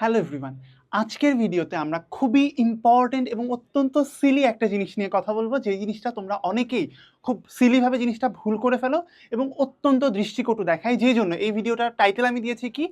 Hello everyone আজকের ভিডিওতে আমরা খুবই ইম্পর্টেন্ট এবং অত্যন্ত সিলি একটা জিনিস নিয়ে কথা বলব। যে জিনিসটা তোমরা অনেকেই খুব সিলিভাবে জিনিসটা ভুল করে ফেলো এবং অত্যন্ত দৃষ্টিকটু দেখায়। যে জন্য এই ভিডিওটার টাইটেল আমি দিয়েছি কি?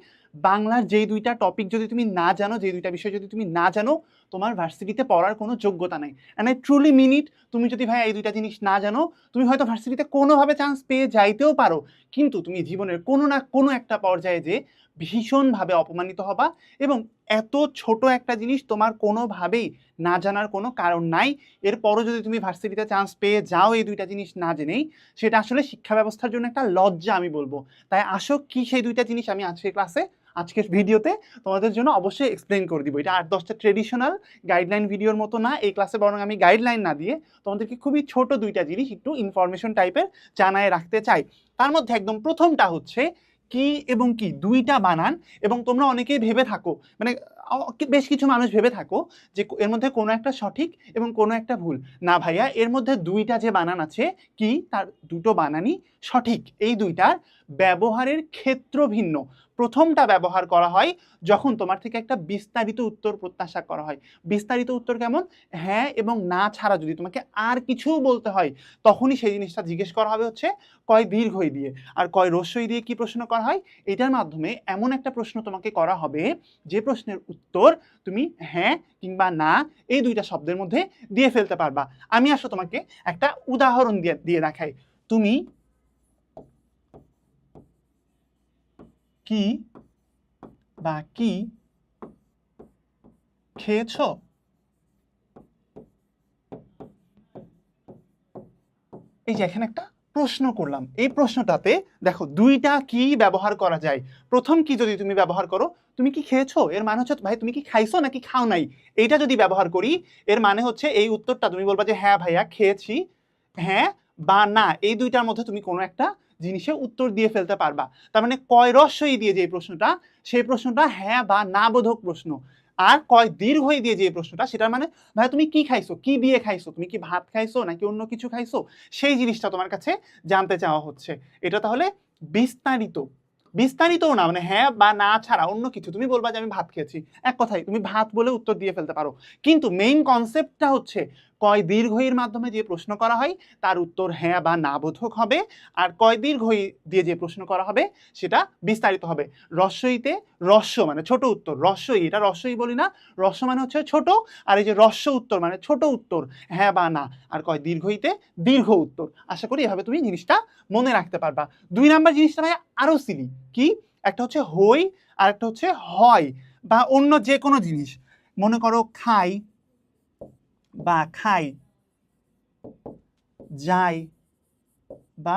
বাংলার যেই দুইটা টপিক যদি তুমি না জানো, যেই দুইটা বিষয় যদি তুমি না জানো, তোমার ভার্সিটিতে পড়ার কোনো যোগ্যতা নাই। অ্যান্ড আই ট্রুলি মিনিট তুমি যদি ভাই এই দুইটা জিনিস না জানো, তুমি হয়তো ভার্সিটিতে কোনোভাবে চান্স পেয়ে যাইতেও পারো। কিন্তু তুমি জীবনের কোনো না কোনো একটা পর্যায়ে যে ভীষণভাবে অপমানিত হবা এবং এত ছোট একটা জিনিস তোমার কোনোভাবেই না জানার কোনো কারণ নাই। এরপরও যদি তুমি ভার্সিটিতে চান্স পেয়ে যাও এই দুইটা জিনিস না জেনেই, সেটা আসলে শিক্ষা ব্যবস্থার জন্য একটা লজ্জা আমি বলব। তাই আসো কি সেই দুইটা জিনিস আমি আজকের ক্লাসে আজকের ভিডিওতে তোমাদের জন্য অবশ্যই এক্সপ্লেন করে দিব। এটা আট দশটা ট্রেডিশনাল গাইডলাইন ভিডিওর মতো না। এই ক্লাসে বরং আমি গাইডলাইন না দিয়ে তোমাদেরকে খুবই ছোট দুইটা জিনিস একটু ইনফরমেশন টাইপের জানায় রাখতে চাই। তার মধ্যে একদম প্রথমটা হচ্ছে কি এবং কি, দুইটা বানান এবং তোমরা অনেকেই ভেবে থাকো মানে বেশ কিছু মানুষ ভেবে থাকো যে এর মধ্যে কোনো একটা সঠিক এবং কোনো একটা ভুল। না ভাইয়া, এর মধ্যে দুইটা যে বানান আছে কি, তার দুটো বানানই সঠিক। এই দুইটার ব্যবহারের ক্ষেত্র ভিন্ন। প্রথমটা ব্যবহার করা হয় যখন তোমার থেকে একটা বিস্তারিত উত্তর প্রত্যাশা করা হয়। বিস্তারিত উত্তর কেমন? হ্যাঁ এবং না ছাড়া যদি তোমাকে আর কিছু বলতে হয়, তখনই সেই জিনিসটা জিজ্ঞেস করা হবে হচ্ছে, কয় দীর্ঘই দিয়ে? আর কয় রস্যই দিয়ে কি প্রশ্ন করা হয়? এটার মাধ্যমে এমন একটা প্রশ্ন তোমাকে করা হবে, যে প্রশ্নের উত্তর তুমি হ্যাঁ কিংবা না, এই দুইটা শব্দের মধ্যে দিয়ে ফেলতে পারবা। আমি আসলে তোমাকে একটা উদাহরণ দিয়ে দিয়ে দেখাই। তুমি কি বা কি খেয়েছো? এই যে এখানে একটা প্রশ্ন করলাম। এই প্রশ্নটাতে দেখো দুইটা কি ব্যবহার করা যায়? প্রথম কি যদি তুমি ব্যবহার করো, তুমি কি খেয়েছো? এর মানে হচ্ছে ভাই তুমি কি খাইছো নাকি খাও নাই? এইটা যদি ব্যবহার করি, এর মানে হচ্ছে এই উত্তরটা তুমি বলবা যে হ্যাঁ ভাইয়া, খেয়েছি। হ্যাঁ বা না, এই দুইটার মধ্যে তুমি কোনো একটা জিনিসে উত্তর দিয়ে ফেলতে পারবা। তার মানে কয় রস্যই দিয়ে যে প্রশ্নটা, সেই প্রশ্নটা হ্যাঁ বা না বোধক প্রশ্ন। আর কয় দীর্ঘই দিয়ে যে প্রশ্নটা, সেটার মানে ভাই তুমি কি খাইছো? কি দিয়ে খাইছো? তুমি কি ভাত খাইছো নাকি অন্য কিছু খাইছো? সেই জিনিসটা তোমার কাছে জানতে চাওয়া হচ্ছে। এটা তাহলে বিস্তারিত। বিস্তারিতও না মানে হ্যাঁ বা না ছাড়া অন্য কিছু। তুমি বলবা যে আমি ভাত খেয়েছি। এক কথাই তুমি ভাত বলে উত্তর দিয়ে ফেলতে পারো। কিন্তু মেইন কনসেপ্টটা হচ্ছে কয় দীর্ঘইয়ের মাধ্যমে যে প্রশ্ন করা হয়, তার উত্তর হ্যাঁ বা না বোধক হবে। আর কয় দীর্ঘই দিয়ে যে প্রশ্ন করা হবে, সেটা বিস্তারিত হবে। রস্যইতে রস্য মানে ছোট উত্তর, রস্যই, এটা রস্যই বলি না। রস্য মানে হচ্ছে ছোট, আর এই যে রস্য উত্তর মানে ছোট উত্তর হ্যাঁ বা না। আর কয় দীর্ঘইতে দীর্ঘ উত্তর। আশা করি এভাবে তুমি জিনিসটা মনে রাখতে পারবা। দুই নাম্বার জিনিসটা ভাই আরও সিলি কি? একটা হচ্ছে হই, আর একটা হচ্ছে হয়, বা অন্য যে কোনো জিনিস। মনে করো খাই বা খাই যাই বা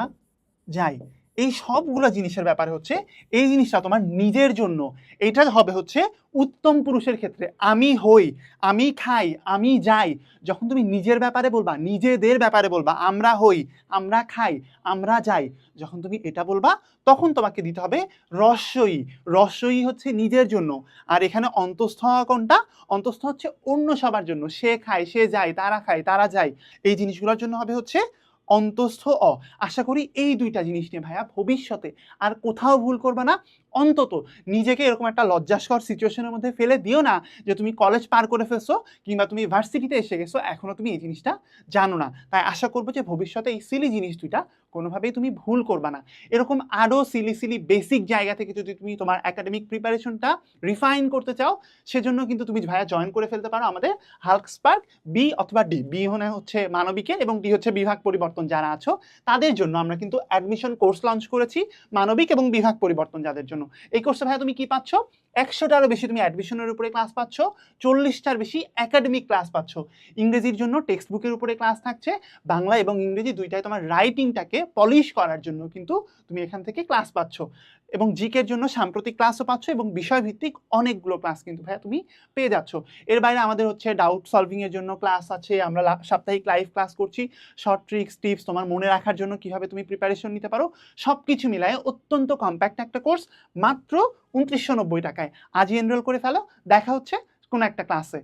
যাই। এই সবগুলো জিনিসের ব্যাপারে হচ্ছে, এই জিনিসটা তোমার নিজের জন্য। এটা হবে হচ্ছে উত্তম পুরুষের ক্ষেত্রে। আমি হই, আমি খাই, আমি যাই। যখন তুমি নিজের ব্যাপারে বলবা, নিজেদের ব্যাপারে বলবা, আমরা হই, আমরা খাই, আমরা যাই, যখন তুমি এটা বলবা, তখন তোমাকে দিতে হবে রস্যই রস্যই হচ্ছে নিজের জন্য। আর এখানে অন্তস্থ কোনটা? অন্তস্থ হচ্ছে অন্য সবার জন্য। সে খায়, সে যায়, তারা খায়, তারা যায়। এই জিনিসগুলোর জন্য হবে হচ্ছে অন্তস্থ অ। আশা করি এই দুইটা জিনিস নিয়ে ভাইয়া ভবিষ্যতে আর কোথাও ভুল করবে না। অন্তত নিজেকে এরকম একটা লজ্জাস্কর সিচুয়েশনের মধ্যে ফেলে দিও না যে তুমি কলেজ পার করে ফেলছো কিংবা তুমি ভার্সিটিতে এসে গেছো, এখনও তুমি এই জিনিসটা জানো না। তাই আশা করব যে ভবিষ্যতে এই সিলি জিনিস দুইটা কোনোভাবেই তুমি ভুল করবা না। এরকম আরও সিলি সিলি বেসিক জায়গা থেকে যদি তুমি তোমার একাডেমিক প্রিপারেশনটা রিফাইন করতে চাও, সেজন্য কিন্তু তুমি ভাইয়া জয়েন করে ফেলতে পারো আমাদের হাল্ক স্পার্ক বি অথবা ডি বি মানে হচ্ছে মানবিকের এবং ডি হচ্ছে বিভাগ পরিবর্তন যারা আছো, তাদের জন্য আমরা কিন্তু অ্যাডমিশন কোর্স লঞ্চ করেছি মানবিক এবং বিভাগ পরিবর্তন যাদের জন্য। এই কোর্সে ভাইয়া তুমি কি পাচ্ছ? একশোটারও বেশি তুমি অ্যাডমিশনের উপরে ক্লাস পাচ্ছ, চল্লিশটার বেশি একাডেমিক ক্লাস পাচ্ছ। ইংরেজির জন্য টেক্সট বুকের উপরে ক্লাস থাকছে, বাংলা এবং ইংরেজি দুইটাই তোমার রাইটিংটাকে পলিশ করার জন্য কিন্তু তুমি এখান থেকে ক্লাস পাচ্ছ। এবং জিকের জন্য সাম্প্রতিক ক্লাসও পাচ্ছ এবং বিষয়ভিত্তিক অনেকগুলো ক্লাস কিন্তু ভাইয়া তুমি পেয়ে যাচ্ছ। এর বাইরে আমাদের হচ্ছে ডাউট সলভিংয়ের জন্য ক্লাস আছে, আমরা সাপ্তাহিক লাইভ ক্লাস করছি। শর্ট ট্রিক্স টিপস তোমার মনে রাখার জন্য কীভাবে তুমি প্রিপারেশন নিতে পারো সব কিছু মিলায় অত্যন্ত কম্প্যাক্ট একটা কোর্স মাত্র উনত্রিশশো নব্বই টাকায় আজই এনরোল করে ফেলো দেখা হচ্ছে কোনো একটা ক্লাসে